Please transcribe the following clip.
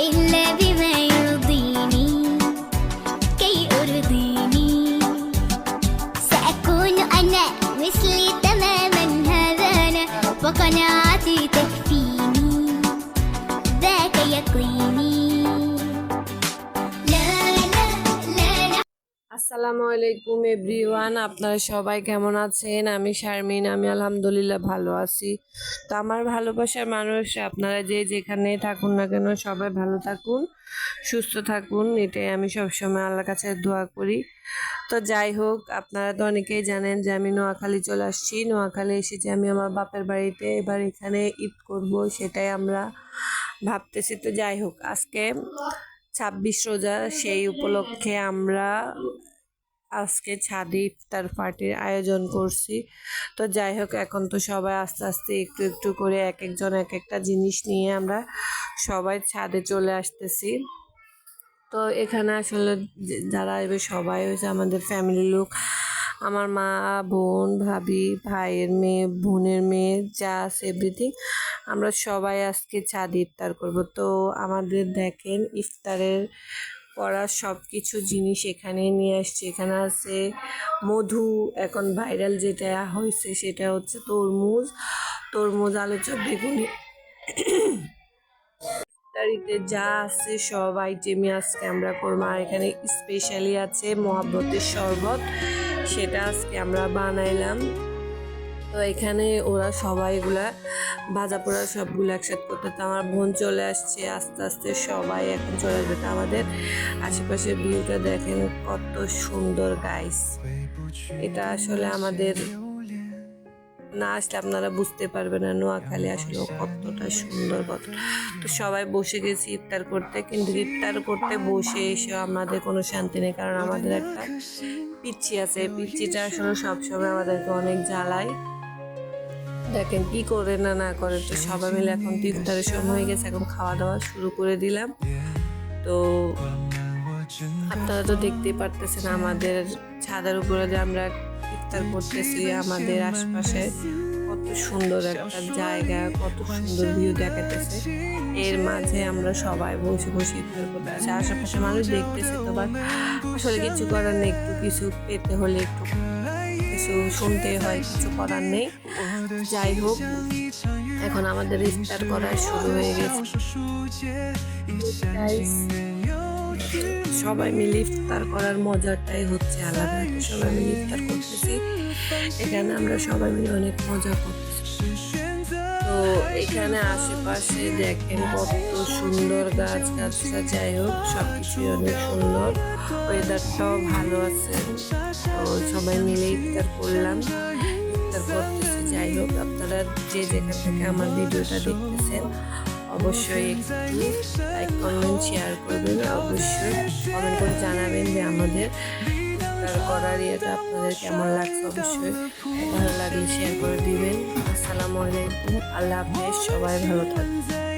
إلا بما يرضيني. كي أرضيني. سأكون أنا مثلي تماما هذا أنا وقناعتي আসসালামু আলাইকুম, এভরিওয়ান। আপনারা সবাই কেমন আছেন? আমি শারমিন, আমি আলহামদুলিল্লাহ ভালো আছি। তো আমার ভালোবাসার মানুষ, আপনারা যে যেখানে থাকুন না কেন, সবাই ভালো থাকুন, সুস্থ থাকুন। এটাই আমি সবসময় আল্লাহর কাছে দোয়া করি। তো যাই হোক, আপনারা তো অনেকেই জানেন যে আমি নোয়াখালী চলে আসছি। নোয়াখালী এসেছি আমি আমার বাপের বাড়িতে। এবার এখানে ঈদ করব, সেটাই আমরা ভাবতেছি। তো যাই হোক, আজকে ছাব্বিশ রোজা, সেই উপলক্ষে আমরা আজকে ছাদে ইফতার পার্টির আয়োজন করছি। তো যাই হোক, এখন তো সবাই আস্তে আস্তে একটু একটু করে এক একজন এক একটা জিনিস নিয়ে আমরা সবাই ছাদে চলে আসতেছি। তো এখানে আসলে যারা এবার সবাই হয়েছে আমাদের ফ্যামিলির লোক, আমার মা, বোন, ভাবি, ভাইয়ের মেয়ে, বোনের মেয়ে আছে এভরিথিং আমরা সবাই আজকে ছাদে ইফতার করব। তো আমাদের দেখেন ইফতারের করা সব কিছু জিনিস এখানে নিয়ে আসছে। এখানে আছে মধু, এখন ভাইরাল যেটা হয়েছে সেটা হচ্ছে তরমুজ। তরমুজ আলু চপ বেগুনি। ইফতারিতে যা আছে সব আইটেমই আজকে আমরা করব। আর এখানে স্পেশালি আছে মহাব্বতের শরবত। সেটা আজকে আমরা বানাইলাম। তো এখানে ওরা সবাই এগুলা ভাজা পোড়া সবগুলো একসাথে করতে তো আমার বোন চলে আসছে, আস্তে আস্তে সবাই এখন চলে আসবে তো আমাদের আশেপাশের ভিউটা দেখেন কত সুন্দর গাইস এটা আসলে আমাদের না আসলে আপনারা বুঝতে পারবেন না, নোয়াখালী আসলে কতটা সুন্দর, কত তো সবাই বসে গেছি ইফতার করতে, কিন্তু ইফতার করতে বসে এসে আমাদের কোনো শান্তি নেই, কারণ আমাদের একটা পিচ্ছি আছে। পিচ্ছিটা আসলে সবসময় আমাদেরকে অনেক জ্বালায়। দেখেন কি করে না না করে, তো সবাই মিলে এখন ইফতারের সময় হয়ে গেছে, এখন খাওয়া দাওয়া শুরু করে দিলাম। তো আপনারা তো দেখতেই পারতেছেন আমাদের ছাদের উপরে যে আমরা ইফতার করতেছি, আমাদের আশপাশে কত সুন্দর একটা জায়গা, কত সুন্দর ভিউ দেখাতেছে এর মাঝে আমরা সবাই বসে বসে ইফতার করতেছি। আশেপাশে মানুষ দেখতেছে তো বাট আসলে কিছু করার নেই, একটু কিছু পেতে হলে একটু কিছু শুনতে হয়, কিছু করার নেই। যাই হোক, এখন আমাদের ইফতার করা শুরু হয়ে গেছে। সবাই মিলে ইফতার করার মজাটাই হচ্ছে আলাদা। সবাই মিলে ইফতার করতেছি। এখানে আমরা সবাই মিলে অনেক মজা করতেছি। এখানে আশেপাশে দেখেন কত সুন্দর গাছ গাছটা যাই হোক সব কিছুই অনেক সুন্দর। ওয়েদারটাও ভালো আছে। তো সবাই মিলে ইফতার করলাম। ইফতার করতেছি। যাই হোক, আপনারা যে যেখান থেকে আমার ভিডিওটা দেখতেছেন, অবশ্যই একটু লাইক কমেন্ট শেয়ার করবেন। অবশ্যই কমেন্ট করে জানাবেন যে আমাদের ইফতার করার ইয়েটা আপনাদের কেমন লাগছে অবশ্যই ভালো লাগলে শেয়ার করে দিবেন। আসসালামু আলাইকুম। আল্লাহ হাফেজ। সবাই ভালো থাকবেন।